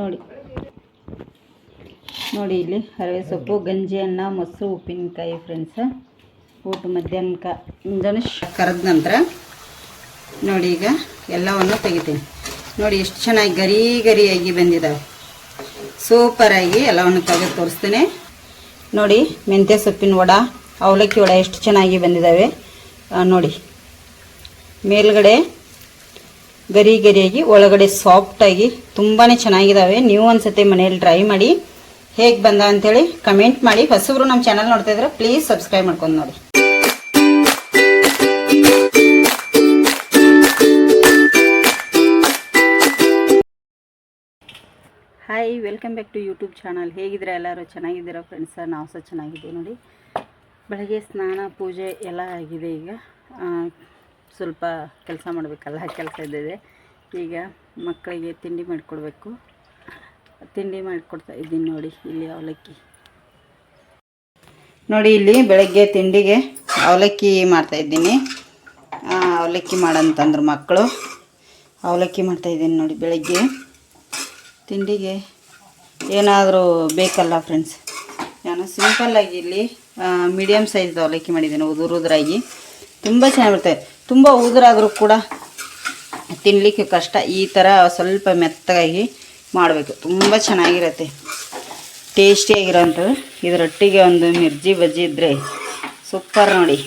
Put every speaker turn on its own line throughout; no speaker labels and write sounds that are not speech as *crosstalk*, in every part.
ನೋಡಿ. ನೋಡಿ ಇಲ್ಲಿ ಹರವೆ ಸೊಪ್ಪು, ಗಂಜಿ ಅನ್ನ, ಮೊಸರು, ಉಪ್ಪಿನಕಾಯಿ ಫ್ರೆಂಡ್ಸ ಊಟ ಮಧ್ಯಾಹ್ನಕ ಮುಂಜಾನೆ ಕರೆದ ನಂತರ ನೋಡಿ ಈಗ ಎಲ್ಲವನ್ನು ತೆಗಿತೀನಿ. ನೋಡಿ ಎಷ್ಟು ಚೆನ್ನಾಗಿ ಗರಿ ಗರಿಯಾಗಿ ಬಂದಿದ್ದಾವೆ ಸೂಪರಾಗಿ ಎಲ್ಲವನ್ನು ತೆಗೆದು ತೋರಿಸ್ತೀನಿ. ನೋಡಿ ಮೆಂತ್ಯ ಸೊಪ್ಪಿನ ವಡ, ಅವಲಕ್ಕಿ ವಡ ಎಷ್ಟು ಚೆನ್ನಾಗಿ ಬಂದಿದ್ದಾವೆ ನೋಡಿ. ಮೇಲ್ಗಡೆ ಗರಿ ಗರಿಯಾಗಿ ಒಳಗಡೆ ಸಾಫ್ಟಾಗಿ ತುಂಬಾ ಚೆನ್ನಾಗಿದ್ದಾವೆ ನೀವು ಒಂದ್ಸತಿ ಮನೆಯಲ್ಲಿ ಟ್ರೈ ಮಾಡಿ, ಹೇಗೆ ಬಂದ ಅಂತೇಳಿ ಕಮೆಂಟ್ ಮಾಡಿ. ಹೊಸಬ್ರು ನಮ್ಮ ಚಾನಲ್ ನೋಡ್ತಾ ಇದ್ರೆ ಪ್ಲೀಸ್ ಸಬ್ಸ್ಕ್ರೈಬ್ ಮಾಡ್ಕೊಂಡು ನೋಡಿ. Hi welcome back to YouTube channel ಹೇಗಿದ್ದೀರಾ ಎಲ್ಲರೂ? ಚೆನ್ನಾಗಿದ್ದೀರಾ ಫ್ರೆಂಡ್ಸ್ ನಾವು ಸಹ ಚೆನ್ನಾಗಿದ್ದೀವಿ ನೋಡಿ. ಬೆಳಗ್ಗೆ ಸ್ನಾನ, ಪೂಜೆ ಎಲ್ಲ ಆಗಿದೆ ಈಗ. ಸ್ವಲ್ಪ ಕೆಲಸ ಮಾಡಬೇಕಲ್ಲ, ಕೆಲಸ ಇದ್ದಿದೆ. ಈಗ ಮಕ್ಕಳಿಗೆ ತಿಂಡಿ ಮಾಡಿಕೊಡ್ಬೇಕು. ತಿಂಡಿ ಮಾಡಿಕೊಡ್ತಾ ಇದ್ದೀನಿ ನೋಡಿ ಇಲ್ಲಿ ಅವಲಕ್ಕಿ. ನೋಡಿ ಇಲ್ಲಿ ಬೆಳಗ್ಗೆ ತಿಂಡಿಗೆ ಅವಲಕ್ಕಿ ಮಾಡ್ತಾ ಇದ್ದೀನಿ. ಅವಲಕ್ಕಿ ಮಾಡಂತಂದ್ರು ಮಕ್ಕಳು. ಅವಲಕ್ಕಿ ಮಾಡ್ತಾ ಇದ್ದೀನಿ ನೋಡಿ ಬೆಳಗ್ಗೆ. ತಿಂಡಿಗೆ ಏನಾದರೂ ಬೇಕಲ್ಲ ಫ್ರೆಂಡ್ಸ್ ನಾನು ಸಿಂಪಲ್ಲಾಗಿ ಇಲ್ಲಿ ಮೀಡಿಯಮ್ ಸೈಜ್ ಅವಲಕ್ಕಿ ಮಾಡಿದ್ದೀನಿ, ಉದುರುದ್ರಾಗಿ. ತುಂಬ ಚೆನ್ನಾಗಿರುತ್ತೆ ತುಂಬ ಉದುರಾದರೂ ಕೂಡ ತಿನ್ನಲಿಕ್ಕೆ ಕಷ್ಟ. ಈ ಥರ ಸ್ವಲ್ಪ ಮೆತ್ತಗಾಗಿ ಮಾಡಬೇಕು. ತುಂಬ ಚೆನ್ನಾಗಿರುತ್ತೆ. ಟೇಸ್ಟಿಯಾಗಿರೋಂಥದ್ದು. ಇದರೊಟ್ಟಿಗೆ ಒಂದು ಮಿರ್ಜಿ ಬಜ್ಜಿ ಇದ್ದರೆ ಸೂಪರ್ ನೋಡಿ.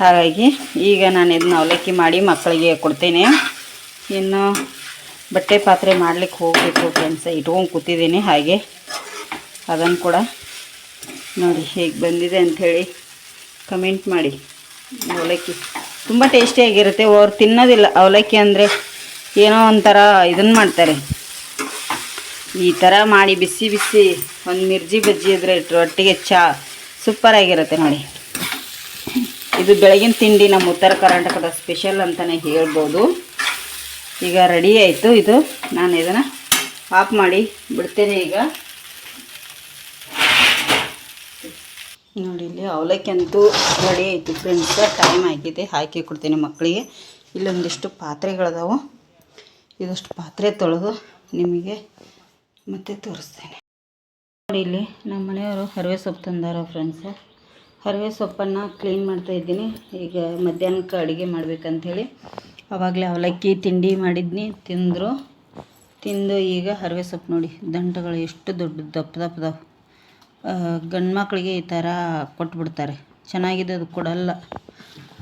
ಹಾಗಾಗಿ ಈಗ ನಾನು ಇದನ್ನ ಅವಲಕ್ಕಿ ಮಾಡಿ ಮಕ್ಕಳಿಗೆ ಕೊಡ್ತೇನೆ. ಇನ್ನು ಬಟ್ಟೆ ಪಾತ್ರೆ ಮಾಡಲಿಕ್ಕೆ ಹೋಗಬೇಕು ಫ್ರೆಂಡ್ಸ್ ಇಟ್ಕೊಂಡು ಕೂತಿದ್ದೀನಿ ಹಾಗೆ. ಅದನ್ನು ಕೂಡ ನೋಡಿ ಹೇಗೆ ಬಂದಿದೆ ಅಂಥೇಳಿ ಕಮೆಂಟ್ ಮಾಡಿ. ಅವಲಕ್ಕಿ. ತುಂಬ ಟೇಸ್ಟಿಯಾಗಿರುತ್ತೆ ಅವ್ರು ತಿನ್ನೋದಿಲ್ಲ. ಅವಲಕ್ಕಿ ಅಂದರೆ ಏನೋ ಒಂಥರ ಇದನ್ನು ಮಾಡ್ತಾರೆ. ಈ ಥರ ಮಾಡಿ ಬಿಸಿ ಬಿಸಿ ಒಂದು ಮಿರ್ಜಿ ಬಜ್ಜಿ ಇದ್ರೆ ಒಟ್ಟಿಗೆ ಚಾ ಸೂಪರಾಗಿರುತ್ತೆ ನೋಡಿ. ಇದು ಬೆಳಗಿನ ತಿಂಡಿ ನಮ್ಮ ಉತ್ತರ ಕರ್ನಾಟಕದ ಸ್ಪೆಷಲ್ ಅಂತಲೇ ಹೇಳ್ಬೋದು. ಈಗ ರೆಡಿ ಆಯಿತು ಇದು. ನಾನು ಇದನ್ನು ಆಫ್ ಮಾಡಿ ಬಿಡ್ತೇನೆ ಈಗ. ನೋಡಿ, ಇಲ್ಲಿ ಅವಲಕ್ಕಿ ಅಂತೂ ರೆಡಿ ಆಯಿತು ಫ್ರೆಂಡ್ಸ್ ಟೈಮ್ ಆಗಿದೆ. ಹಾಕಿ ಕೊಡ್ತೀನಿ ಮಕ್ಕಳಿಗೆ. ಇಲ್ಲೊಂದಿಷ್ಟು ಪಾತ್ರೆಗಳದಾವು. ಇದಷ್ಟು ಪಾತ್ರೆ ತೊಳೆದು ನಿಮಗೆ ಮತ್ತೆ ತೋರಿಸ್ತೇನೆ. ನೋಡಿ, ಇಲ್ಲಿ ನಮ್ಮ ಮನೆಯವರು ಹರಿವೆ ಸೊಪ್ಪು ತಂದಾರ ಫ್ರೆಂಡ್ಸ್ ಹರಿವೆ ಸೊಪ್ಪನ್ನು ಕ್ಲೀನ್ ಮಾಡ್ತಾ ಇದ್ದೀನಿ. ಈಗ ಮಧ್ಯಾಹ್ನಕ್ಕೆ ಅಡುಗೆ ಮಾಡ್ಬೇಕಂಥೇಳಿ ಆವಾಗಲೇ ಅವಲಕ್ಕಿ ತಿಂಡಿ ಮಾಡಿದ್ನಿ, ತಿಂದರು. ತಿಂದು ಈಗ ಹರಿವೆ ಸೊಪ್ಪು ನೋಡಿ, ದಂಟಗಳು ಎಷ್ಟು ದೊಡ್ಡ ದಪ್ಪ ದಪ್ಪದವು ಗಂಡು ಮಕ್ಕಳಿಗೆ ಈ ಥರ ಕೊಟ್ಬಿಡ್ತಾರೆ. ಚೆನ್ನಾಗಿದ್ದದ್ದು ಕೊಡಲ್ಲ.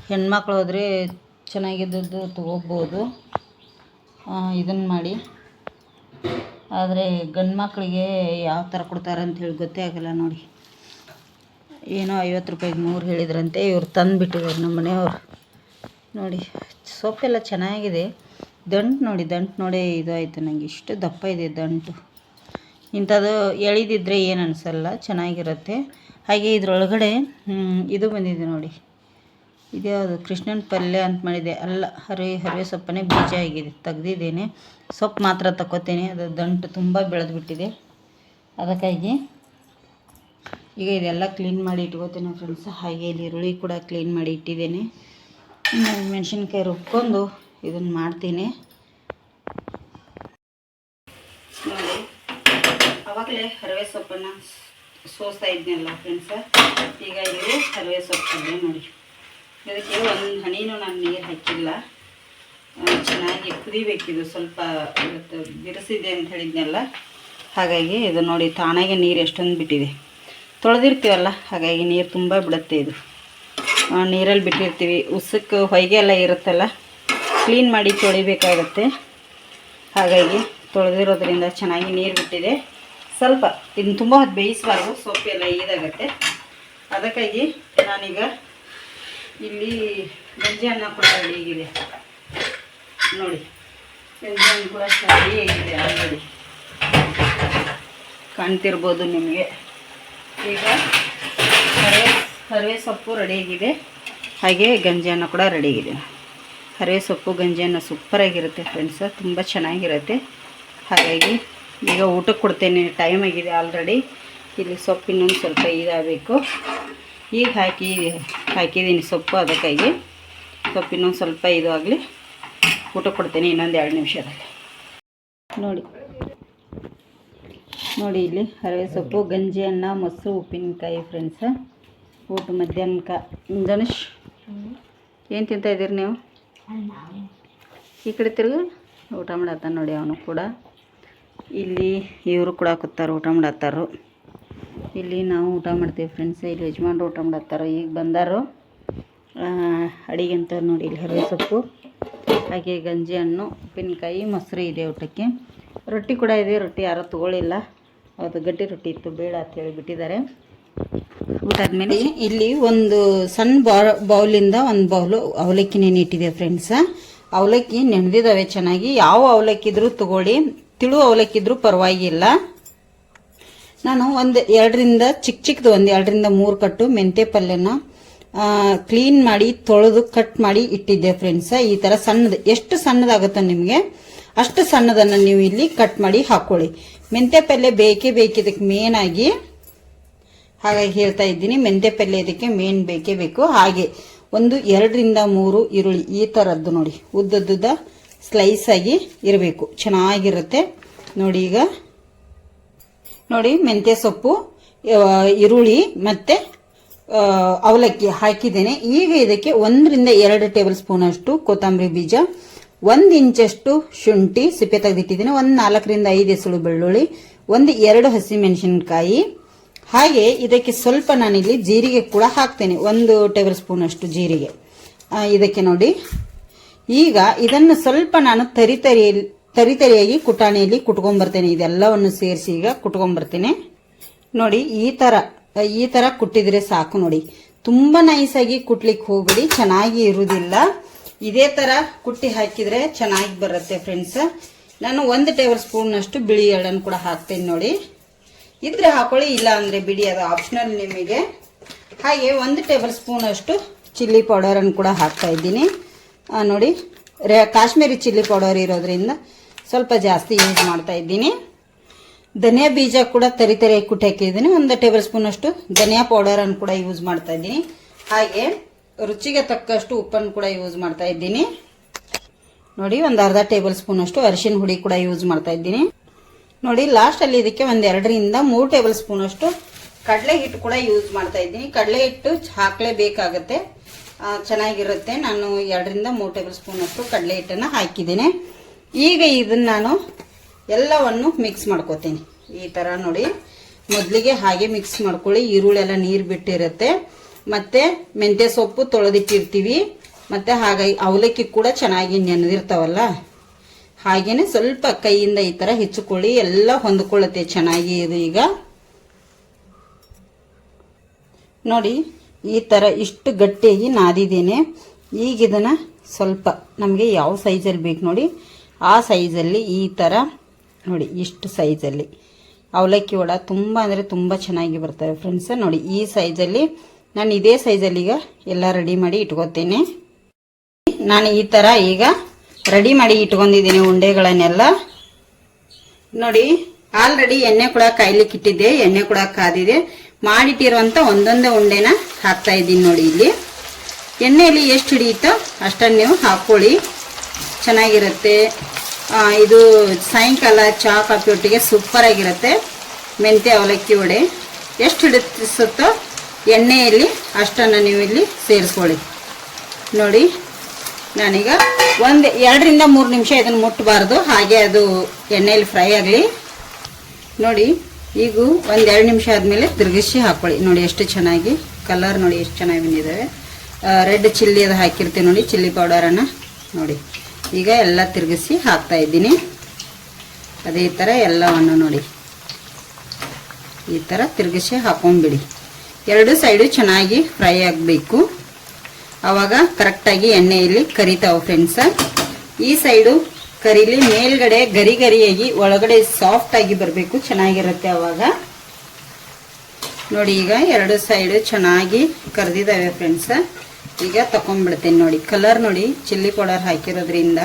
ಹೆಣ್ಮಕ್ಳು ಹೋದರೆ ಚೆನ್ನಾಗಿದ್ದದ್ದು ತೊಗೋಬೋದು. ಇದನ್ನು ಮಾಡಿ. ಆದರೆ ಗಂಡು ಮಕ್ಕಳಿಗೆ ಯಾವ ಥರ ಕೊಡ್ತಾರೆ ಅಂತ ಹೇಳಿ ಗೊತ್ತೇ ಆಗಲ್ಲ ನೋಡಿ. ಏನೋ ಐವತ್ತು ರೂಪಾಯಿಗೆ ಮೂರು ಹೇಳಿದ್ರಂತೆ, ಇವ್ರು ತಂದು ಬಿಟ್ಟಿದ್ದಾರೆ ನಮ್ಮ ಮನೆಯವರು. ನೋಡಿ ಸೊಪ್ಪೆಲ್ಲ ಚೆನ್ನಾಗಿದೆ. ದಂಟು ನೋಡಿ ದಂಟು ನೋಡಿ, ಇದು ಆಯಿತು. ನನಗೆ ಇಷ್ಟು ದಪ್ಪ ಇದೆ ದಂಟು. ಇಂಥದ್ದು ಎಳಿದಿದ್ರೆ ಏನು ಅನಿಸಲ್ಲ, ಚೆನ್ನಾಗಿರುತ್ತೆ. ಹಾಗೆ ಇದರೊಳಗಡೆ ಇದು ಬಂದಿದೆ ನೋಡಿ. ಇದ್ಯಾವುದು ಕೃಷ್ಣನ ಪಲ್ಯ ಅಂತ ಮಾಡಿದೆ. ಅಲ್ಲ ಹರಿ ಹರಿವೆ ಸೊಪ್ಪನೇ ಬೀಜ ಆಗಿದೆ. ತೆಗ್ದಿದ್ದೇನೆ. ಸೊಪ್ಪು ಮಾತ್ರ ತಗೋತೇನೆ ಅದು ದಂಟು ತುಂಬ ಬೆಳೆದ್ಬಿಟ್ಟಿದೆ. ಅದಕ್ಕಾಗಿ ಈಗ ಇದೆಲ್ಲ ಕ್ಲೀನ್ ಮಾಡಿ ಇಟ್ಕೋತೇನೆ ಫ್ರೆಂಡ್ಸ್ ಹಾಗೆ ಇಲ್ಲಿ ಈರುಳ್ಳಿ ಕೂಡ ಕ್ಲೀನ್ ಮಾಡಿ ಇಟ್ಟಿದ್ದೇನೆ. ಮೆಣಸಿನ್ಕಾಯಿ ರುಬ್ಕೊಂಡು ಇದನ್ನು ಮಾಡ್ತೀನಿ ನೋಡಿ ಅವಾಗಲೇ ಹರವೆ ಸೊಪ್ಪನ್ನು ಸೋಸ್ತಾ ಇದ್ನಲ್ಲ ಫ್ರೆಂಡ್ಸ ಈಗ ಇಲ್ಲಿ ಹರವೆ ಸೊಪ್ಪು ನೋಡಿ. ಇದಕ್ಕೆ ಒಂದು ಹನಿನೂ ನಾನು ನೀರು ಹಾಕಿಲ್ಲ. ಚೆನ್ನಾಗಿ ಕುದಿಬೇಕಿದು ಸ್ವಲ್ಪ ಇವತ್ತು ಬಿರುಸಿದೆ ಅಂತ ಹೇಳಿದ್ನಲ್ಲ. ಹಾಗಾಗಿ ಇದು ನೋಡಿ ತಾನಾಗೆ ನೀರು ಎಷ್ಟೊಂದು ಬಿಟ್ಟಿದೆ. ತೊಳೆದಿರ್ತೀವಲ್ಲ, ಹಾಗಾಗಿ ನೀರು ತುಂಬ ಬಿಡುತ್ತೆ ಇದು. ನೀರಲ್ಲಿ ಬಿಟ್ಟಿರ್ತೀವಿ. ಉಸಕ್ಕೆ ಹೊಯ್ಗೆ ಎಲ್ಲ ಇರುತ್ತಲ್ಲ ಕ್ಲೀನ್ ಮಾಡಿ ತೊಳಿಬೇಕಾಗತ್ತೆ. ಹಾಗಾಗಿ ತೊಳೆದಿರೋದ್ರಿಂದ ಚೆನ್ನಾಗಿ ನೀರು ಬಿಟ್ಟಿದೆ. ಸ್ವಲ್ಪ ಇದನ್ನ ತುಂಬ ಹೊತ್ತು ಬೇಯಿಸಬಾರ್ದು ಸೊಪ್ಪೆಲ್ಲ ಇದಾಗತ್ತೆ ಅದಕ್ಕಾಗಿ ನಾನೀಗ ಇಲ್ಲಿ ಗಂಜಿ ಅನ್ನ ಕೂಡ ಆಗಿದೆ ನೋಡಿ, ಗಂಜಿ ಅನ್ನ ಕೂಡ ಆಗಿದೆ ಆಲ್ರೆಡಿ. ಕಾಣ್ತಿರ್ಬೋದು ನಿಮಗೆ. ಈಗ ಹರವೆ ಹರವೆ ಸೊಪ್ಪು ರೆಡಿಯಾಗಿದೆ ಹಾಗೆ ಗಂಜಿ ಅನ್ನ ಕೂಡ ರೆಡಿಯಾಗಿದೆ ಹರವೆ ಸೊಪ್ಪು, ಗಂಜಿ ಅನ್ನ ಸೂಪರಾಗಿರುತ್ತೆ ಫ್ರೆಂಡ್ಸ ತುಂಬ ಚೆನ್ನಾಗಿರುತ್ತೆ. ಹಾಗಾಗಿ ಈಗ ಊಟಕ್ಕೆ ಕೊಡ್ತೇನೆ. ಟೈಮ್ ಆಗಿದೆ ಆಲ್ರೆಡಿ ಇಲ್ಲಿ ಸೊಪ್ಪು ಇನ್ನೊಂದು ಸ್ವಲ್ಪ ಇದಾಗಬೇಕು. ಈಗ ಹಾಕಿ, ಹಾಕಿದ್ದೀನಿ ಸೊಪ್ಪು ಅದಕ್ಕಾಗಿ. ಸೊಪ್ಪು ಇನ್ನೊಂದು ಸ್ವಲ್ಪ ಇದು ಆಗಲಿ ಊಟ ಕೊಡ್ತೇನೆ ಇನ್ನೊಂದು ಎರಡು ನಿಮಿಷದಲ್ಲಿ. ನೋಡಿ. ನೋಡಿ ಇಲ್ಲಿ ಹರವೆ ಸೊಪ್ಪು, ಗಂಜಿ ಅನ್ನ, ಮೊಸರು, ಉಪ್ಪಿನಕಾಯಿ ಫ್ರೆಂಡ್ಸ ಊಟ ಮಧ್ಯಾಹ್ನಕ ಧನುಷ್ ಏನು ತಿಂತಾ ಇದ್ದೀರಿ ನೀವು? ಈ ಕಡೆ ತಿರುಗಿ ಊಟ ಮಾಡತ್ತ ನೋಡಿ ಅವನು ಕೂಡ. ಇಲ್ಲಿ ಇವರು ಕೂಡ ಕೂತಾರ, ಊಟ ಮಾಡತ್ತಾರು. ಇಲ್ಲಿ ನಾವು ಊಟ ಮಾಡ್ತೀವಿ ಫ್ರೆಂಡ್ಸ್ ಇಲ್ಲಿ ಯಜಮಾನ್ರು ಊಟ ಮಾಡತ್ತಾರ. ಈಗ ಬಂದಾರು. ಅಡಿಗೆ ಅಂತ ನೋಡಿ, ಇಲ್ಲಿ ಹರಿವೆ ಸೊಪ್ಪು, ಹಾಗೆ ಗಂಜಿ ಹಣ್ಣು, ಉಪ್ಪಿನಕಾಯಿ, ಮೊಸರು ಇದೆ ಊಟಕ್ಕೆ. ರೊಟ್ಟಿ ಕೂಡ ಇದೆ, ರೊಟ್ಟಿ ಯಾರೂ ತಗೊಳ್ಳಿಲ್ಲ ಅದು ಗಟ್ಟಿ ರೊಟ್ಟಿ ಇತ್ತು, ಬೇಡ ಅಂತ ಹೇಳಿ ಬಿಟ್ಟಿದ್ದಾರೆ. ಊಟ ಆದಮೇಲೆ ಇಲ್ಲಿ ಒಂದು ಸಣ್ಣ ಬಾ ಬೌಲಿಂದ ಒಂದು ಬೌಲು ಅವಲಕ್ಕಿ ನೆನೆ ಇಟ್ಟಿದೆ ಫ್ರೆಂಡ್ಸ ಅವಲಕ್ಕಿ ನೆನೆದಿದ್ದಾವೆ ಚೆನ್ನಾಗಿ. ಯಾವ ಅವಲಕ್ಕಿ ಇದ್ರೂ ತಗೊಳ್ಳಿ. ತಿಳು ಅವಲಕ್ಕಿ ಇದ್ರೂ ಪರವಾಗಿಲ್ಲ. ನಾನು ಒಂದು ಎರಡರಿಂದ ಚಿಕ್ಕ ಚಿಕ್ಕದು ಒಂದು ಎರಡರಿಂದ ಮೂರು ಕಟ್ಟು ಮೆಂತೆ ಪಲ್ಯನ ಕ್ಲೀನ್ ಮಾಡಿ ತೊಳೆದು ಕಟ್ ಮಾಡಿ ಇಟ್ಟಿದ್ದೆ ಫ್ರೆಂಡ್ಸ್ ಈ ಥರ ಸಣ್ಣದು, ಎಷ್ಟು ಸಣ್ಣದಾಗುತ್ತೋ ನಿಮಗೆ, ಅಷ್ಟು ಸಣ್ಣದನ್ನು ನೀವು ಇಲ್ಲಿ ಕಟ್ ಮಾಡಿ ಹಾಕೊಳ್ಳಿ. ಮೆಂತೆ ಪಲ್ಯ ಬೇಕೇ ಬೇಕು ಇದಕ್ಕೆ ಮೇನ್ ಆಗಿ. ಹಾಗಾಗಿ ಹೇಳ್ತಾ ಇದ್ದೀನಿ ಮೆಂತೆ ಪಲ್ಯ ಇದಕ್ಕೆ ಮೇನ್ ಬೇಕೇ ಬೇಕು. ಹಾಗೆ ಒಂದು ಎರಡರಿಂದ ಮೂರು ಈರುಳ್ಳಿ, ಈ ಥರದ್ದು ನೋಡಿ. ಉದ್ದದ್ದುದ್ದ ಸ್ಲೈಸ್ ಆಗಿ ಇರಬೇಕು. ಚೆನ್ನಾಗಿರುತ್ತೆ. ನೋಡಿ ಈಗ. ನೋಡಿ ಮೆಂತ್ಯ ಸೊಪ್ಪು ಈರುಳ್ಳಿ ಮತ್ತೆ ಅವಲಕ್ಕಿ ಹಾಕಿದ್ದೇನೆ. ಈಗ ಇದಕ್ಕೆ ಒಂದರಿಂದ ಎರಡು ಟೇಬಲ್ ಸ್ಪೂನ್ ಅಷ್ಟು ಕೊತ್ತಂಬರಿ ಬೀಜ, ಒಂದು ಇಂಚಷ್ಟು ಶುಂಠಿ ಸಿಪ್ಪೆ ತೆಗೆದಿಟ್ಟಿದ್ದೀನಿ, ಒಂದು ನಾಲ್ಕರಿಂದ ಐದು ಎಸಳು ಬೆಳ್ಳುಳ್ಳಿ, ಒಂದು ಎರಡು ಹಸಿ ಮೆಣಸಿನಕಾಯಿ ಹಾಗೆ ಇದಕ್ಕೆ ಸ್ವಲ್ಪ ನಾನಿಲ್ಲಿ ಜೀರಿಗೆ ಕೂಡ ಹಾಕ್ತೇನೆ, ಒಂದು ಟೇಬಲ್ ಸ್ಪೂನ್ ಅಷ್ಟು ಜೀರಿಗೆ. ಇದಕ್ಕೆ ನೋಡಿ. ಈಗ ಇದನ್ನು ಸ್ವಲ್ಪ ನಾನು ತರಿ ತರಿತರಿಯಾಗಿ ತರಿ ತರಿಯಾಗಿ ಕುಟಾಣಿಯಲ್ಲಿ ಕುಟ್ಕೊಂಡ್ಬರ್ತೇನೆ ಇದೆಲ್ಲವನ್ನು ಸೇರಿಸಿ ಈಗ ಕುಟ್ಕೊಂಡ್ಬರ್ತೇನೆ ನೋಡಿ, ಈ ತರ ಈ ತರ ಕುಟ್ಟಿದ್ರೆ ಸಾಕು ನೋಡಿ. ತುಂಬಾ ನೈಸಾಗಿ ಕುಟ್ಲಿಕ್ಕೆ ಹೋಗ್ಬಿಡಿ, ಚೆನ್ನಾಗಿ ಇರುವುದಿಲ್ಲ ಇದೇ ತರ ಕುಟ್ಟಿ ಹಾಕಿದ್ರೆ ಚೆನ್ನಾಗಿ ಬರುತ್ತೆ ಫ್ರೆಂಡ್ಸ್ ನಾನು ಒಂದು ಟೇಬಲ್ ಸ್ಪೂನ್ನಷ್ಟು ಬಿಳಿ ಎಳ್ಳನ್ನು ಕೂಡ ಹಾಕ್ತೇನೆ ನೋಡಿ. ಇದ್ರೆ ಹಾಕೊಳ್ಳಿ, ಇಲ್ಲ ಅಂದ್ರೆ ಬಿಡಿ, ಅದು ಆಪ್ಷನಲ್ ನಿಮಗೆ. ಹಾಗೆ ಒಂದು ಟೇಬಲ್ ಸ್ಪೂನಷ್ಟು ಚಿಲ್ಲಿ ಪೌಡರನ್ನು ಕೂಡ ಹಾಕ್ತಾ ಇದ್ದೀನಿ. ನೋಡಿ ಕಾಶ್ಮೀರಿ ಚಿಲ್ಲಿ ಪೌಡರ್ ಇರೋದ್ರಿಂದ ಸ್ವಲ್ಪ ಜಾಸ್ತಿ ಯೂಸ್ ಮಾಡ್ತಾ ಇದ್ದೀನಿ. ಧನಿಯಾ ಬೀಜ ಕೂಡ ತರಿ ತರಿ ಕುಟ್ಟಿ ಹಾಕಿದ್ದೀನಿ. ಒಂದು ಟೇಬಲ್ ಸ್ಪೂನ್ ಅಷ್ಟು ಧನಿಯಾ ಪೌಡರನ್ನು ಕೂಡ ಯೂಸ್ ಮಾಡ್ತಾ ಇದ್ದೀನಿ. ಹಾಗೆ ರುಚಿಗೆ ತಕ್ಕಷ್ಟು ಉಪ್ಪನ್ನು ಕೂಡ ಯೂಸ್ ಮಾಡ್ತಾ ಇದ್ದೀನಿ. ನೋಡಿ, ಒಂದು ಅರ್ಧ ಟೇಬಲ್ ಸ್ಪೂನ್ ಅಷ್ಟು ಅರಿಶಿನ ಹುಡಿ ಕೂಡ ಯೂಸ್ ಮಾಡ್ತಾ ಇದ್ದೀನಿ. ನೋಡಿ ಲಾಸ್ಟಲ್ಲಿ ಇದಕ್ಕೆ ಒಂದು ಎರಡರಿಂದ ಮೂರು ಟೇಬಲ್ ಸ್ಪೂನ್ ಅಷ್ಟು ಕಡಲೆ ಹಿಟ್ಟು ಕೂಡ ಯೂಸ್ ಮಾಡ್ತಾ ಇದ್ದೀನಿ. ಕಡಲೆ ಹಿಟ್ಟು ಹಾಕ್ಲೇಬೇಕಾಗತ್ತೆ. ಚೆನ್ನಾಗಿರುತ್ತೆ. ನಾನು ಎರಡರಿಂದ ಮೂರು ಟೇಬಲ್ ಸ್ಪೂನ್ ಅಷ್ಟು ಕಡಲೆ ಹಿಟ್ಟನ್ನು ಹಾಕಿದ್ದೀನಿ. ಈಗ ಇದನ್ನು ನಾನು ಎಲ್ಲವನ್ನು ಮಿಕ್ಸ್ ಮಾಡ್ಕೋತೀನಿ. ಈ ಥರ ನೋಡಿ. ಮೊದಲಿಗೆ ಹಾಗೆ ಮಿಕ್ಸ್ ಮಾಡ್ಕೊಳ್ಳಿ. ಈರುಳ್ಳಿ ಎಲ್ಲ ನೀರು ಬಿಟ್ಟಿರುತ್ತೆ. ಮತ್ತು ಮೆಂತ್ಯ ಸೊಪ್ಪು ತೊಳೆದಿಟ್ಟಿರ್ತೀವಿ. ಮತ್ತು ಹಾಗಾಗಿ ಅವಲಕ್ಕಿ ಕೂಡ ಚೆನ್ನಾಗಿ ನೆನೆದಿರ್ತಾವಲ್ಲ? ಹಾಗೆಯೇ ಸ್ವಲ್ಪ ಕೈಯಿಂದ ಈ ಥರ ಹೆಚ್ಚಿಕೊಳ್ಳಿ. ಎಲ್ಲ ಹೊಂದ್ಕೊಳ್ಳುತ್ತೆ ಚೆನ್ನಾಗಿ ಇದು ಈಗ. ನೋಡಿ. ಈ ಥರ ಇಷ್ಟು ಗಟ್ಟಿಯಾಗಿ ನಾದಿದ್ದೇನೆ. ಈಗ ಇದನ್ನ ಸ್ವಲ್ಪ ನಮಗೆ ಯಾವ ಸೈಜಲ್ಲಿ ಬೇಕು ನೋಡಿ. ಆ ಸೈಜಲ್ಲಿ ಈ ಥರ ನೋಡಿ, ಇಷ್ಟು ಸೈಜಲ್ಲಿ ಅವಲಕ್ಕಿ ವಡ ತುಂಬ ಅಂದರೆ ತುಂಬ ಚೆನ್ನಾಗಿ ಬರ್ತವೆ ಫ್ರೆಂಡ್ಸ್ ನೋಡಿ, ಈ ಸೈಜಲ್ಲಿ ನಾನು ಇದೇ ಸೈಜಲ್ಲಿ ಈಗ ಎಲ್ಲ ರೆಡಿ ಮಾಡಿ ಇಟ್ಕೋತೇನೆ ನಾನು ಈ ಥರ ಈಗ ರೆಡಿ ಮಾಡಿ ಇಟ್ಕೊಂಡಿದ್ದೀನಿ ಉಂಡೆಗಳನ್ನೆಲ್ಲ. ನೋಡಿ ಆಲ್ರೆಡಿ ಎಣ್ಣೆ ಕೂಡ ಕಾಯ್ಲಿಕ್ಕೆ ಇಟ್ಟಿದ್ದೆ ಎಣ್ಣೆ ಕೂಡ ಕಾದಿದೆ. ಮಾಡಿಟ್ಟಿರುವಂತ ಒಂದೊಂದೇ ಉಂಡೆನ ಹಾಕ್ತಾ ಇದ್ದೀನಿ ನೋಡಿ ಇಲ್ಲಿ. ಎಣ್ಣೆಯಲ್ಲಿ ಎಷ್ಟು ಹಿಡಿಯುತ್ತೋ ಅಷ್ಟನ್ನು ನೀವು ಹಾಕ್ಕೊಳ್ಳಿ ಚೆನ್ನಾಗಿರುತ್ತೆ. ಇದು ಸಾಯಂಕಾಲ ಚಹಾ ಕಾಫಿ ಒಟ್ಟಿಗೆ ಸೂಪರ್ ಆಗಿರುತ್ತೆ. ಮೆಂತ್ಯ ಅವಲಕ್ಕಿ ವಡೆ. ಎಷ್ಟು ಹಿಡಿಸುತ್ತೋ ಎಣ್ಣೆಯಲ್ಲಿ ಅಷ್ಟನ್ನು ನೀವು ಇಲ್ಲಿ ಸೇರಿಸ್ಕೊಳ್ಳಿ. ನೋಡಿ, ನಾನೀಗ ಒಂದು ಎರಡರಿಂದ ಮೂರು ನಿಮಿಷ ಇದನ್ನು ಮುಟ್ಟಬಾರ್ದು ಹಾಗೆ ಅದು ಎಣ್ಣೆಯಲ್ಲಿ ಫ್ರೈ ಆಗಲಿ. ನೋಡಿ. ಈಗ ಒಂದೆರಡು ನಿಮಿಷ ಆದಮೇಲೆ ತಿರುಗಿಸಿ ಹಾಕೊಳ್ಳಿ. ನೋಡಿ ಎಷ್ಟು ಚೆನ್ನಾಗಿ ಕಲರ್ ನೋಡಿ ಎಷ್ಟು ಚೆನ್ನಾಗಿ ಬಂದಿದ್ದಾವೆ ರೆಡ್ ಚಿಲ್ಲಿ ಅದು ಹಾಕಿರ್ತೀವಿ ನೋಡಿ, ಚಿಲ್ಲಿ ಪೌಡರನ್ನು ನೋಡಿ, ಈಗ ಎಲ್ಲ ತಿರುಗಿಸಿ ಹಾಕ್ತಾ ಇದ್ದೀನಿ. ಅದೇ ಥರ ಎಲ್ಲವನ್ನು ನೋಡಿ. ಈ ಥರ ತಿರುಗಿಸಿ ಹಾಕೊಂಡ್ಬಿಡಿ. ಎರಡು ಸೈಡು ಚೆನ್ನಾಗಿ ಫ್ರೈ ಆಗಬೇಕು. ಆವಾಗ ಕರೆಕ್ಟಾಗಿ ಎಣ್ಣೆಯಲ್ಲಿ ಕರಿತಾವೆ ಫ್ರೆಂಡ್ಸ ಈ ಸೈಡು ಕರಿಲಿ ಮೇಲ್ಗಡೆ ಗರಿ ಗರಿಯಾಗಿ ಒಳಗಡೆ ಸಾಫ್ಟ್ ಆಗಿ ಬರಬೇಕು, ಚೆನ್ನಾಗಿರುತ್ತೆ ಅವಾಗ. ನೋಡಿ ಈಗ ಎರಡು ಸೈಡ್ ಚೆನ್ನಾಗಿ ಕರೆದಿದ್ದಾವೆ ಫ್ರೆಂಡ್ಸ್ ಈಗ ತಗೊಂಡ್ಬಿಡ್ತೇನೆ ನೋಡಿ ಕಲರ್ ನೋಡಿ ಚಿಲ್ಲಿ ಪೌಡರ್ ಹಾಕಿರೋದ್ರಿಂದ.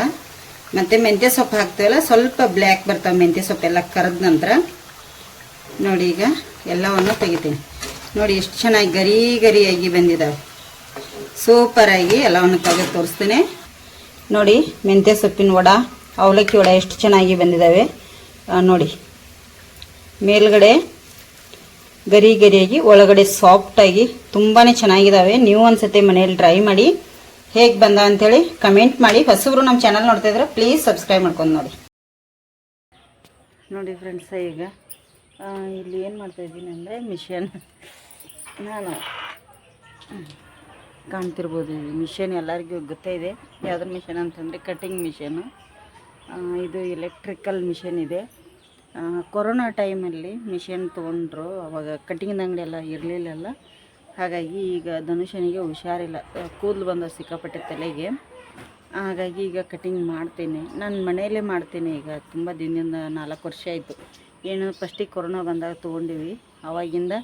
ಮತ್ತೆ ಮೆಂತ್ಯ ಸೊಪ್ಪು ಹಾಕ್ತೇವಲ್ಲ, ಸ್ವಲ್ಪ ಬ್ಲ್ಯಾಕ್ ಬರ್ತಾವೆ ಮೆಂತ್ಯ ಸೊಪ್ಪು ಎಲ್ಲ ಕರೆದ ನಂತರ. ನೋಡಿ ಈಗ ಎಲ್ಲವನ್ನು ತೆಗಿತೀನಿ. ನೋಡಿ ಎಷ್ಟು ಚೆನ್ನಾಗಿ ಗರಿ ಗರಿಯಾಗಿ ಬಂದಿದ್ದಾವೆ ಸೂಪರಾಗಿ ಎಲ್ಲವನ್ನು ತೆಗೆದು ತೋರಿಸ್ತೇನೆ. ನೋಡಿ, ಮೆಂತ್ಯ ಸೊಪ್ಪಿನ ವಡ. ಅವಲಕ್ಕಿ ವಡೆ ಎಷ್ಟು ಚೆನ್ನಾಗಿ ಬಂದಿದ್ದಾವೆ ನೋಡಿ. ಮೇಲ್ಗಡೆ ಗರಿ ಗರಿಯಾಗಿ ಒಳಗಡೆ ಸಾಫ್ಟಾಗಿ ತುಂಬಾ ಚೆನ್ನಾಗಿದ್ದಾವೆ ನೀವು ಒಂದ್ಸತಿ ಮನೆಯಲ್ಲಿ ಟ್ರೈ ಮಾಡಿ. ಹೇಗೆ ಬಂದ ಅಂತೇಳಿ ಕಮೆಂಟ್ ಮಾಡಿ. ಹೊಸಬ್ರು ನಮ್ಮ ಚಾನಲ್ ನೋಡ್ತಾ ಇದ್ರೆ ಪ್ಲೀಸ್ ಸಬ್ಸ್ಕ್ರೈಬ್ ಮಾಡ್ಕೊಂಡು ನೋಡಿ. ನೋಡಿ ಫ್ರೆಂಡ್ಸ ಈಗ ಇಲ್ಲಿ ಏನು ಮಾಡ್ತಾ ಇದ್ದೀನಿ ಅಂದರೆ ಮಿಷನ್ ನಾನು ಕಾಣ್ತಿರ್ಬೋದು ಮಿಷನ್ ಎಲ್ಲರಿಗೂ ಗೊತ್ತೇ ಇದೆ. ಯಾವ್ದ್ರ ಮಿಷನ್ ಅಂತಂದರೆ ಕಟಿಂಗ್ ಮಿಷನು ಇದು ಎಲೆಕ್ಟ್ರಿಕಲ್ ಮಿಷನ್ ಇದೆ. ಕೊರೋನಾ ಟೈಮಲ್ಲಿ ಮಿಷನ್ ತೊಗೊಂಡ್ರು, ಅವಾಗ ಕಟಿಂಗ್ ಅಂಗಡಿ ಎಲ್ಲ ಇರಲಿಲ್ಲಲ್ಲ. ಹಾಗಾಗಿ ಈಗ ಧನುಷನಿಗೆ ಹುಷಾರಿಲ್ಲ. ಕೂದಲು ಬಂದ ಸಿಕ್ಕಾಪಟ್ಟೆ ತಲೆಗೆ. ಹಾಗಾಗಿ ಈಗ ಕಟಿಂಗ್ ಮಾಡ್ತೀನಿ. ನಾನು ಮನೆಯಲ್ಲೇ ಮಾಡ್ತೀನಿ ಈಗ, ತುಂಬ ದಿನದಿಂದ ನಾಲ್ಕು ವರ್ಷ ಆಯಿತು. ಏನು ಫಸ್ಟಿಗೆ ಕೊರೋನಾ ಬಂದಾಗ ತೊಗೊಂಡಿವಿ. ಅವಾಗಿಂದ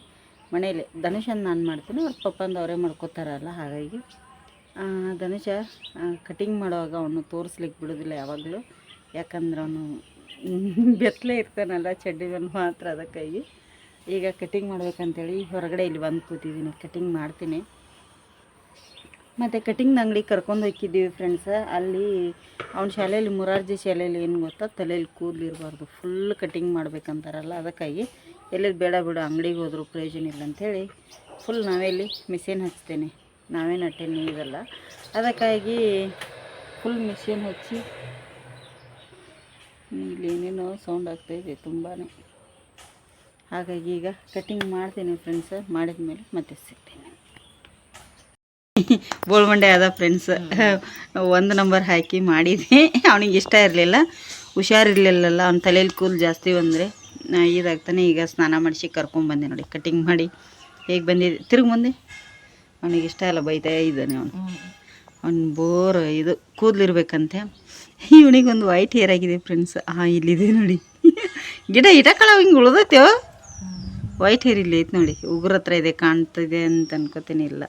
ಮನೇಲಿ ಧನುಷನ್ ನಾನು ಮಾಡ್ತೀನಿ, ಅವ್ರ ಪಪ್ಪಂದು ಅವರೇ ಮಾಡ್ಕೋತಾರಲ್ಲ, ಹಾಗಾಗಿ. ಧನುಷ ಕಟಿಂಗ್ ಮಾಡುವಾಗ ಅವನು ತೋರಿಸ್ಲಿಕ್ಕೆ ಬಿಡೋದಿಲ್ಲ ಯಾವಾಗಲೂ. ಯಾಕಂದ್ರೆ ಅವನು ಬೆತ್ತಲೆ ಇರ್ತಾನಲ್ಲ ಚಡ್ಡಿ ಮಾತ್ರ ಅದಕ್ಕಾಗಿ. ಈಗ ಕಟಿಂಗ್ ಮಾಡ್ಬೇಕಂತೇಳಿ ಹೊರಗಡೆ ಇಲ್ಲಿ ಬಂದು ಕೂತಿದ್ದೀನಿ. ಕಟಿಂಗ್ ಮಾಡ್ತೀನಿ. ಮತ್ತು ಕಟಿಂಗ್ ಅಂಗಡಿ ಕರ್ಕೊಂಡು ಹೋಗಿದ್ದೀವಿ ಫ್ರೆಂಡ್ಸ ಅಲ್ಲಿ ಅವ್ನ ಶಾಲೆಯಲ್ಲಿ, ಮುರಾರ್ಜಿ ಶಾಲೆಯಲ್ಲಿ ಏನು ಗೊತ್ತಾ? ತಲೆಯಲ್ಲಿ ಕೂದಲು ಇರಬಾರ್ದು. ಫುಲ್ ಕಟಿಂಗ್ ಮಾಡ್ಬೇಕಂತಾರಲ್ಲ ಅದಕ್ಕಾಗಿ. ಎಲ್ಲಿ ಬೇಡ ಬಿಡು, ಅಂಗಡಿಗೆ ಹೋದರೂ ಪ್ರಯೋಜನ ಇಲ್ಲ ಅಂಥೇಳಿ ಫುಲ್ ನಾವೇ ಇಲ್ಲಿ ಮಿಷಿನ್ ಹಚ್ತೇನೆ. ನಾವೇ ನಟೇನಿ ಇದಲ್ಲ. ಅದಕ್ಕಾಗಿ ಫುಲ್ ಮಿಷಿನ್ ಹಚ್ಚಿ ಇಲ್ಲಿ ಏನೇನೋ ಸೌಂಡ್ ಆಗ್ತಾಯಿದೆ ತುಂಬಾ ಹಾಗಾಗಿ ಈಗ ಕಟಿಂಗ್ ಮಾಡ್ತೀನಿ ಫ್ರೆಂಡ್ಸ್ ಮಾಡಿದ ಮೇಲೆ ಮತ್ತೆ ಸಿಗ್ತೀನಿ. *laughs* ಬೋಳ್ಬಂಡೆ ಅದ ಫ್ರೆಂಡ್ಸ್ ಒಂದು ನಂಬರ್ ಹಾಕಿ ಮಾಡಿದೆ. *laughs* ಅವನಿಗೆ ಇಷ್ಟ ಇರಲಿಲ್ಲ ಹುಷಾರಿರ್ಲಿಲ್ಲಲ್ಲ ಅವ್ನ ತಲೆಯಲ್ಲಿ ಕೂಲ್ ಜಾಸ್ತಿ ಬಂದರೆ ಇದಾಗ್ತಾನೆ ಈಗ ಸ್ನಾನ ಮಾಡಿಸಿ ಕರ್ಕೊಂಬಂದೆ ನೋಡಿ ಕಟಿಂಗ್ ಮಾಡಿ. ಹೇಗೆ ಬಂದಿದೆ? ತಿರುಗಿ ಮುಂದೆ ಅವನಿಗೆ ಇಷ್ಟ ಇಲ್ಲ ಬೈತಾ ಇದ್ದಾನೆ ಅವನು. ಅವ್ನು ಬೋರ್ ಇದು ಕೂದಲಿರ್ಬೇಕಂತೆ ಇವನಿಗೊಂದು ವೈಟ್ ಹೇರ್ ಆಗಿದೆ ಫ್ರೆಂಡ್ಸ್ ಹಾಂ ಇಲ್ಲಿದೆ ನೋಡಿ. ಗಿಡ ಇಟಕಳ ಹಿಂಗೆ ಉಳ್ದೈತೇವ ವೈಟ್ ಹೇರ್ ಇಲ್ಲಿ ಐತೆ ನೋಡಿ. ಉಗುರ ಹತ್ರ ಇದೆ, ಕಾಣ್ತಿದೆ ಅಂತ ಅನ್ಕೋತೀನಿ ಇಲ್ಲ.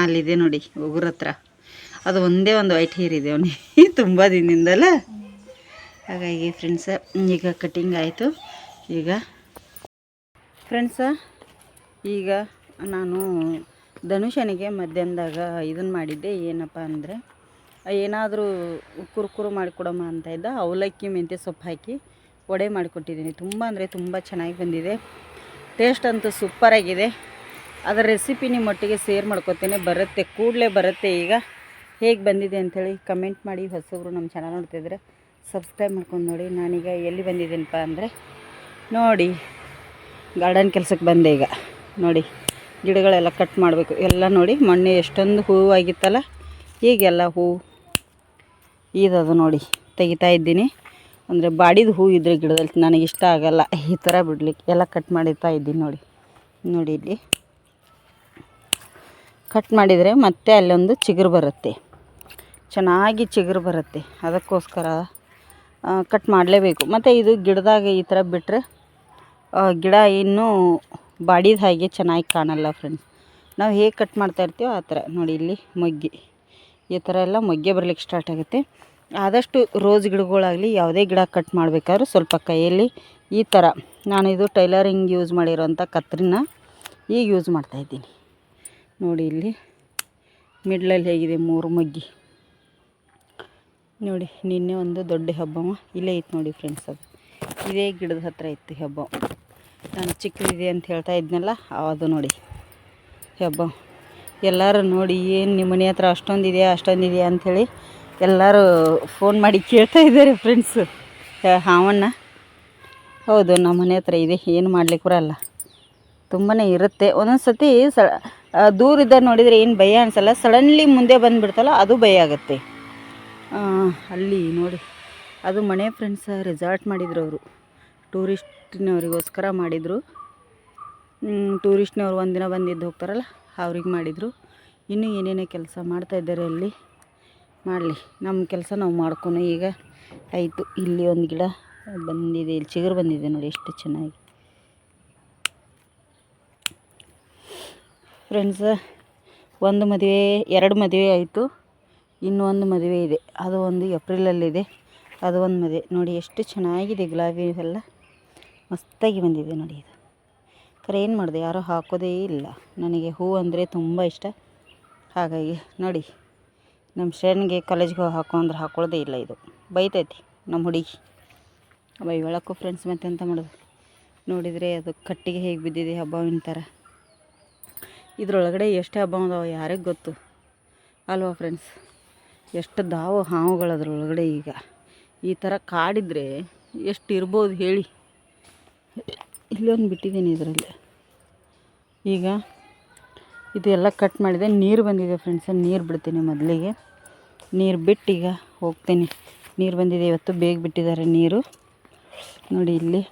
ಅಲ್ಲಿದೆ ನೋಡಿ, ಉಗುರ ಹತ್ರ. ಅದು ಒಂದೇ ಒಂದು ವೈಟ್ ಹೇರ್ ಇದೆ ಅವನಿ *laughs* ತುಂಬ ದಿನದಿಂದಲ್ಲ ಹಾಗಾಗಿ ಫ್ರೆಂಡ್ಸ ಈಗ ಕಟ್ಟಿಂಗ್ ಆಯಿತು. ಈಗ ಫ್ರೆಂಡ್ಸ ಈಗ ನಾನು ಧನುಷನಿಗೆ ಮಧ್ಯಾಹ್ನದಾಗ ಇದನ್ನು ಮಾಡಿದ್ದೆ. ಏನಪ್ಪ ಅಂದರೆ ಏನಾದರೂ ಕುರುಕುರು ಮಾಡಿಕೊಡಮ್ಮ ಅಂತ ಇದ್ದ, ಅವಲಕ್ಕಿ, ಮೆಂತ್ಯ ಸೊಪ್ಪು ಹಾಕಿ ವಡೆ ಮಾಡಿಕೊಟ್ಟಿದ್ದೀನಿ. ತುಂಬ ಅಂದರೆ ತುಂಬ ಚೆನ್ನಾಗಿ ಬಂದಿದೆ. ಟೇಸ್ಟ್ ಅಂತೂ ಸೂಪರಾಗಿದೆ ಅದರ ರೆಸಿಪಿ ನಿಮ್ಮ ಒಟ್ಟಿಗೆ ಶೇರ್ ಮಾಡ್ಕೊತೇನೆ. ಬರುತ್ತೆ, ಕೂಡಲೇ ಬರುತ್ತೆ ಈಗ. ಹೇಗೆ ಬಂದಿದೆ ಅಂಥೇಳಿ ಕಮೆಂಟ್ ಮಾಡಿ. ಹೊಸಬ್ರು ನಮ್ಮ ಚಾನಲ್ ನೋಡ್ತಿದ್ರೆ ಸಬ್ಸ್ಕ್ರೈಬ್ ಮಾಡ್ಕೊಂಡು ನೋಡಿ. ನಾನೀಗ ಎಲ್ಲಿ ಬಂದಿದ್ದೀನಪ್ಪ ಅಂದರೆ ನೋಡಿ ಗಾರ್ಡನ್ ಕೆಲಸಕ್ಕೆ ಬಂದೆ ಈಗ. ನೋಡಿ, ಗಿಡಗಳೆಲ್ಲ ಕಟ್ ಮಾಡಬೇಕು. ಎಲ್ಲ ನೋಡಿ, ಮೊನ್ನೆ ಎಷ್ಟೊಂದು ಹೂವು ಆಗಿತ್ತಲ್ಲ ಈಗೆಲ್ಲ ಹೂವು ಇದದು ನೋಡಿ, ತೆಗಿತಾ ಇದ್ದೀನಿ. ಅಂದರೆ ಬಾಡಿದ ಹೂ ಇದ್ರೆ ಗಿಡದಲ್ಲಿ ನನಗೆ ಇಷ್ಟ ಆಗಲ್ಲ. ಈ ಥರ ಬಿಡ್ಲಿಕ್ಕೆ ಎಲ್ಲ ಕಟ್ ಮಾಡಿರ್ತಾ ಇದ್ದೀನಿ ನೋಡಿ. ನೋಡಿ ಇಲ್ಲಿ. ಕಟ್ ಮಾಡಿದರೆ ಮತ್ತೆ ಅಲ್ಲೊಂದು ಚಿಗುರು ಬರುತ್ತೆ. ಚೆನ್ನಾಗಿ ಚಿಗುರು ಬರುತ್ತೆ. ಅದಕ್ಕೋಸ್ಕರ ಕಟ್ ಮಾಡಲೇಬೇಕು. ಮತ್ತು ಇದು ಗಿಡದಾಗ ಈ ಥರ ಬಿಟ್ಟರೆ ಗಿಡ ಇನ್ನೂ ಬಾಡಿದ ಹಾಗೆ ಚೆನ್ನಾಗಿ ಕಾಣಲ್ಲ ಫ್ರೆಂಡ್ಸ್ ನಾವು ಹೇಗೆ ಕಟ್ ಮಾಡ್ತಾ ಇರ್ತೀವೋ ಆ ಥರ ನೋಡಿ ಇಲ್ಲಿ ಮೊಗ್ಗೆ. ಈ ಥರ ಎಲ್ಲ ಮೊಗ್ಗೆ ಬರ್ಲಿಕ್ಕೆ ಸ್ಟಾರ್ಟ್ ಆಗುತ್ತೆ. ಆದಷ್ಟು ರೋಸ್ ಗಿಡಗಳಾಗಲಿ ಯಾವುದೇ ಗಿಡ ಕಟ್ ಮಾಡಬೇಕಾದ್ರೂ ಸ್ವಲ್ಪ ಕೈಯಲ್ಲಿ ಈ ಥರ ನಾನು ಇದು ಟೈಲರಿಂಗ್ ಯೂಸ್ ಮಾಡಿರೋಂಥ ಕತ್ರಿನ ಈಗ ಯೂಸ್ ಮಾಡ್ತಾಯಿದ್ದೀನಿ ನೋಡಿ ಇಲ್ಲಿ ಮಿಡ್ಲಲ್ಲಿ ಹೇಗಿದೆ ಮೂರು ಮೊಗ್ಗಿ. ನೋಡಿ ನಿನ್ನೆ ಒಂದು ದೊಡ್ಡ ಹಬ್ಬವ ಇಲ್ಲೇ ಇತ್ತು ನೋಡಿ ಫ್ರೆಂಡ್ಸ್ ಅದು. ಇದೇ ಗಿಡದ ಹತ್ರ ಇತ್ತು ಹಬ್ಬ. ನಾನು ಚಿಕ್ಕದಿದೆ ಅಂತ ಹೇಳ್ತಾ ಇದ್ನಲ್ಲ, ಅದು ನೋಡಿ ಹಬ್ಬ. ಎಲ್ಲರೂ ನೋಡಿ ಏನು ನಿಮ್ಮ ಮನೆ ಹತ್ರ ಅಷ್ಟೊಂದಿದೆಯಾ ಅಷ್ಟೊಂದಿದೆಯಾ ಅಂಥೇಳಿ ಎಲ್ಲರೂ ಫೋನ್ ಮಾಡಿ ಕೇಳ್ತಾ ಇದ್ದಾರೆ ಫ್ರೆಂಡ್ಸು ಹಾವಣ್ಣ. ಹೌದು ನಮ್ಮ ಮನೆ ಹತ್ರ ಇದೆ, ಏನು ಮಾಡ್ಲಿಕ್ಕೆ ಬರಲ್ಲ ತುಂಬಾ ಇರುತ್ತೆ. ಒಂದೊಂದು ಸತಿ ಸ ದೂರಿದ್ದ ನೋಡಿದರೆ ಏನು ಭಯ ಅನಿಸಲ್ಲ ಸಡನ್ಲಿ ಮುಂದೆ ಬಂದುಬಿಡ್ತಲ್ಲ, ಅದು ಭಯ ಆಗುತ್ತೆ. ಅಲ್ಲಿ ನೋಡಿ. ಅದು ಮನೆ ಫ್ರೆಂಡ್ಸ ರೆಸಾರ್ಟ್ ಮಾಡಿದ್ರು ಅವರು. ಟೂರಿಸ್ಟ್ನವರಿಗೋಸ್ಕರ ಮಾಡಿದರು. ಟೂರಿಸ್ಟ್ನವ್ರು ಒಂದಿನ ಬಂದಿದ್ದು ಹೋಗ್ತಾರಲ್ಲ? ಅವ್ರಿಗೆ ಮಾಡಿದರು. ಇನ್ನೂ ಏನೇನೋ ಕೆಲಸ ಮಾಡ್ತಾಯಿದ್ದಾರೆ ಅಲ್ಲಿ, ಮಾಡಲಿ. ನಮ್ಮ ಕೆಲಸ ನಾವು ಮಾಡ್ಕೊಂಡು ಈಗ ಆಯಿತು. ಇಲ್ಲಿ ಒಂದು ಗಿಡ ಬಂದಿದೆ, ಇಲ್ಲಿ ಚಿಗುರು ಬಂದಿದೆ ನೋಡಿ ಎಷ್ಟು ಚೆನ್ನಾಗಿ. ಫ್ರೆಂಡ್ಸ ಒಂದು ಮದುವೆ, ಎರಡು ಮದುವೆ ಆಯಿತು. ಇನ್ನೂ ಒಂದು ಮದುವೆ ಇದೆ. ಅದು ಒಂದು ಏಪ್ರಿಲಲ್ಲಿದೆ. ಅದು ಒಂದು ಮದುವೆ. ನೋಡಿ ಎಷ್ಟು ಚೆನ್ನಾಗಿದೆ ಗುಲಾಬಿ ಎಲ್ಲ. ಮಸ್ತಾಗಿ ಬಂದಿದೆ ನೋಡಿ ಇದು. ಖರೆ ಏನು ಮಾಡಿದೆ? ಯಾರೂ ಹಾಕೋದೇ ಇಲ್ಲ. ನನಗೆ ಹೂ ಅಂದರೆ ತುಂಬ ಇಷ್ಟ. ಹಾಗಾಗಿ ನೋಡಿ ನಮ್ಮ ಫ್ರೆಂಡ್ಗೆ ಕಾಲೇಜ್ಗೆ ಹೋಗಿ ಹಾಕೋ ಅಂದ್ರೆ ಹಾಕೊಳ್ಳೋದೇ ಇಲ್ಲ ಇದು. ಬೈತೈತಿ ನಮ್ಮ ಹುಡುಗಿ. ಬೈ ಒಳಕ್ಕೂ ಫ್ರೆಂಡ್ಸ್ ಮತ್ತೆ ಎಂತ ಮಾಡೋದು? ನೋಡಿದರೆ ಅದು ಕಟ್ಟಿಗೆ ಹೇಗೆ ಬಿದ್ದಿದೆ ಹಬ್ಬವಿನ ಥರ ಇದರೊಳಗಡೆ ಎಷ್ಟು ಹಬ್ಬ ಅದಾವ ಯಾರಿಗೆ ಗೊತ್ತು? ಅಲ್ವಾ ಫ್ರೆಂಡ್ಸ್ ಎಷ್ಟು ದಾವು ಹಾವುಗಳು ಅದರೊಳಗಡೆ ಈಗ. ಈ ಥರ ಕಾಡಿದ್ರೆ ಎಷ್ಟು ಇರ್ಬೋದು ಹೇಳಿ. ಇಲ್ಲೊಂದು ಬಿಟ್ಟಿದ್ದೀನಿ ಇದರಲ್ಲಿ. ಈಗ ಇದೆಲ್ಲ ಕಟ್ ಮಾಡಿದೆ. ನೀರು ಬಂದಿದೆ ಫ್ರೆಂಡ್ಸ್ ನೀರು ಬಿಡ್ತೀನಿ ಮೊದಲಿಗೆ. ನೀರು ಬಿಟ್ಟು ಈಗ ಹೋಗ್ತೀನಿ. ನೀರು ಬಂದಿದೆ, ಇವತ್ತು ಬೇಗ ಬಿಟ್ಟಿದ್ದಾರೆ ನೀರು. ನೋಡಿ ಇಲ್ಲಿ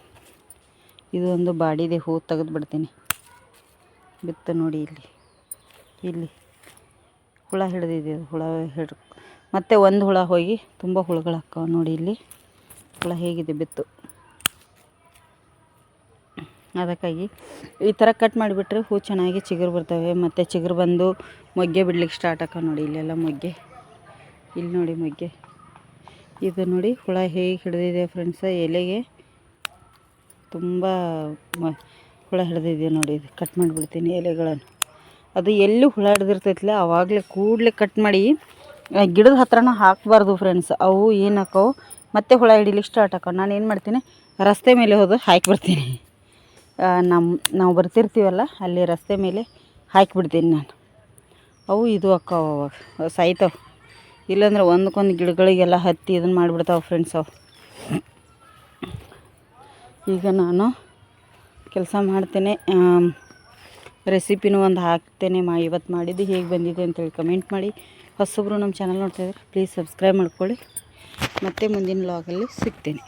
ಇದು ಒಂದು ಬಾಡಿದೆ ಹೂ ತೆಗೆದು ಬಿಡ್ತೀನಿ. ಬಿತ್ತು ನೋಡಿ ಇಲ್ಲಿ. ಇಲ್ಲಿ ಹುಳ ಹಿಡಿದಿದೆ, ಹುಳ ಹಿಡ್ ಮತ್ತೆ ಒಂದು ಹುಳ ಹೋಗಿ ತುಂಬ ಹುಳುಗಳು ಹಾಕ್ಕಾವ ನೋಡಿ ಇಲ್ಲಿ. ಹುಳ ಹೇಗಿದೆ ಬಿತ್ತು. ಅದಕ್ಕಾಗಿ ಈ ಥರ ಕಟ್ ಮಾಡಿಬಿಟ್ರೆ ಹೂ ಚೆನ್ನಾಗಿ ಚಿಗುರು ಬರ್ತವೆ. ಮತ್ತು ಚಿಗುರು ಬಂದು ಮೊಗ್ಗೆ ಬಿಡ್ಲಿಕ್ಕೆ ಸ್ಟಾರ್ಟ್ ಆಕ ನೋಡಿ, ಇಲ್ಲೆಲ್ಲ ಮೊಗ್ಗೆ. ಇಲ್ಲಿ ನೋಡಿ ಮೊಗ್ಗೆ. ಇದು ನೋಡಿ ಹುಳ ಹೇಗೆ ಹಿಡಿದಿದೆ ಫ್ರೆಂಡ್ಸ ಎಲೆಗೆ ತುಂಬ ಹುಳ ಹಿಡಿದಿದೆ ನೋಡಿ, ಇದು ಕಟ್ ಮಾಡಿಬಿಡ್ತೀನಿ ಎಲೆಗಳನ್ನು. ಅದು ಎಲ್ಲೂ ಹುಳ ಹಿಡ್ದಿರ್ತೈತಿಲ್ಲ ಆವಾಗಲೇ ಕೂಡಲೇ ಕಟ್ ಮಾಡಿ ಗಿಡದ ಹತ್ರನ ಹಾಕಬಾರ್ದು ಫ್ರೆಂಡ್ಸ್ ಅವು ಏನು ಮತ್ತೆ ಹುಳ ಹಿಡಿಲಿಕ್ಕೆ ಸ್ಟಾರ್ಟ್ ಹಾಕೋ. ನಾನು ಏನು ಮಾಡ್ತೀನಿ, ರಸ್ತೆ ಮೇಲೆ ಹೋದ್ರೆ ಹಾಕಿ ಬರ್ತೀನಿ ನಮ್ಮ ನಾವು ಬರ್ತಿರ್ತೀವಲ್ಲ, ಅಲ್ಲಿ ರಸ್ತೆ ಮೇಲೆ ಹಾಕಿಬಿಡ್ತೀನಿ ನಾನು. ಅವು ಇದು ಅಕ್ಕಾವ ಅವಾಗ ಸಾಯ್ತಾವೆ. ಇಲ್ಲಾಂದ್ರೆ ಒಂದಕ್ಕೊಂದು ಗಿಡಗಳಿಗೆಲ್ಲ ಹತ್ತಿ ಇದನ್ನು ಮಾಡಿಬಿಡ್ತಾವೆ ಫ್ರೆಂಡ್ಸ್ ಅವು. ಈಗ ನಾನು ಕೆಲಸ ಮಾಡ್ತೇನೆ. ರೆಸಿಪಿನೂ ಒಂದು ಹಾಕ್ತೇನೆ ಮಾ ಇವತ್ತು ಮಾಡಿದ್ದು ಹೇಗೆ ಬಂದಿದೆ ಅಂತೇಳಿ ಕಮೆಂಟ್ ಮಾಡಿ. ಹೊಸಬ್ರು ನಮ್ಮ ಚಾನಲ್ ನೋಡ್ತಾಯಿದ್ರೆ ಪ್ಲೀಸ್ ಸಬ್ಸ್ಕ್ರೈಬ್ ಮಾಡ್ಕೊಳ್ಳಿ. ಮತ್ತು ಮುಂದಿನ ಲಾಗಲ್ಲಿ ಸಿಗ್ತೇನೆ.